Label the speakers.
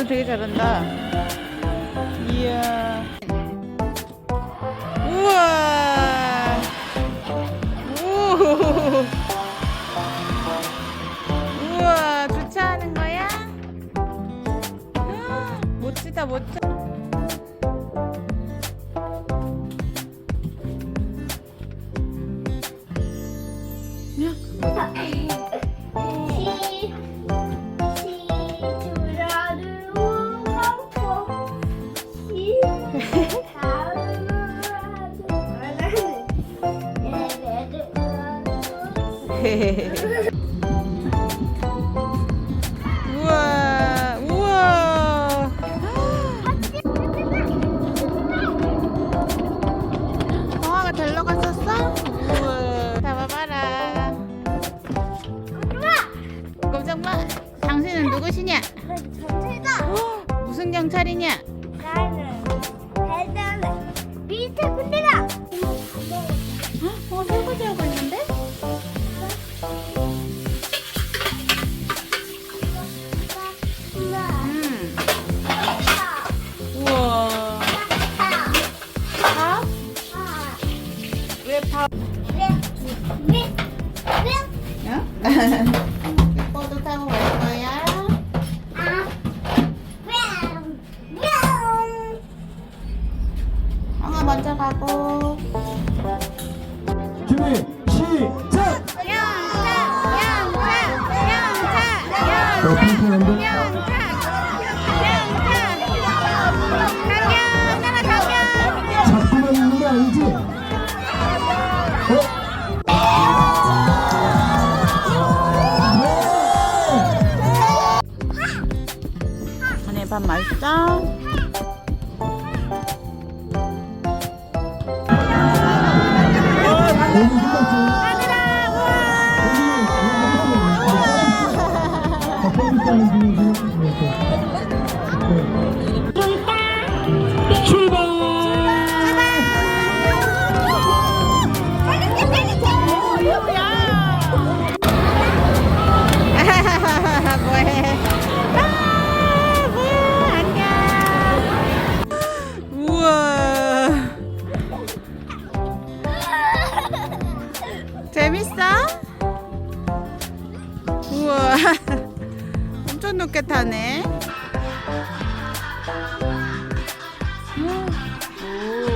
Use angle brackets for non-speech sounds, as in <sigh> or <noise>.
Speaker 1: 운전 되게 잘한다. 이야. 우와. 오. 우와, 주차하는 거야? 아, 멋지다, 멋져. 우와, 우와. 성화가 데리러 갔었어? 우와, 잡아봐라. 깜짝 마. 당신은 누구시냐? 무슨 경찰이냐?
Speaker 2: 나는 대단
Speaker 1: 응? 갈 거야? 먼저 가고.
Speaker 3: 준비 시작! 자, 핑크랜드 잡고만
Speaker 1: 맛있어? <laughs> 엄청 높게 타네. 오.